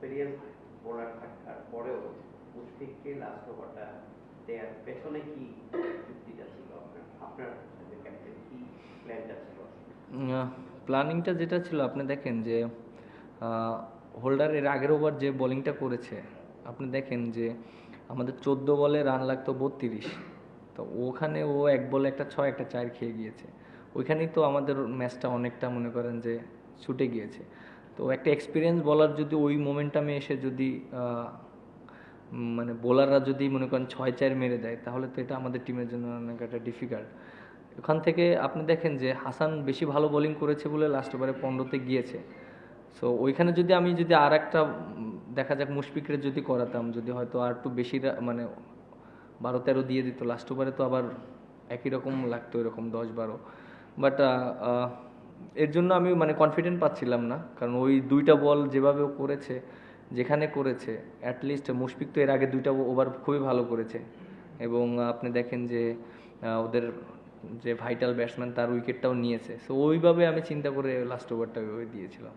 থাকার পরেও মুশফিককে লাস্ট ওভারটা দেওয়ার পেছনে কি যুক্তিটা ছিল? আপনার ক্যাপ্টেন কি প্ল্যানটা ছিল? প্ল্যানিংটা যেটা ছিল, আপনি দেখেন যে হোল্ডার এর আগের ওভার যে বোলিংটা করেছে, আপনি দেখেন যে আমাদের চোদ্দ বলে রান লাগতো বত্রিশ। তো ওখানে ও এক বলে একটা ছয়, একটা চার খেয়ে গিয়েছে। ওইখানেই তো আমাদের ম্যাচটা অনেকটা মনে করেন যে ছুটে গিয়েছে। তো একটা এক্সপিরিয়েন্স বলার যদি ওই মোমেন্টামে এসে যদি মানে বোলাররা যদি মনে করেন ছয় চার মেরে দেয়, তাহলে তো এটা আমাদের টিমের জন্য অনেক একটা ডিফিকাল্ট ওখান থেকে আপনি দেখেন যে হাসান বেশি ভালো বোলিং করেছে বলে লাস্ট ওভারে পনেরোতে গিয়েছে। সো ওইখানে যদি আমি যদি আর একটা দেখা যাক মুশফিকরে যদি করাতাম, যদি হয়তো আর একটু বেশি মানে বারো তেরো দিয়ে দিত লাস্ট ওভারে তো আবার একই রকম লাগতো, এরকম দশ বারো বাট এর জন্য আমি মানে কনফিডেন্ট পাচ্ছিলাম না। কারণ ওই দুইটা বল যেভাবে করেছে, যেখানে করেছে অ্যাটলিস্ট মুশফিক তো এর আগে দুইটা ওভার খুবই ভালো করেছে। এবং আপনি দেখেন যে ওদের যে ভাইটাল ব্যাটসম্যান তার উইকেটটাও নিয়েছে। সো ওইভাবে আমি চিন্তা করে লাস্ট ওভারটা ওইভাবে দিয়েছিলাম।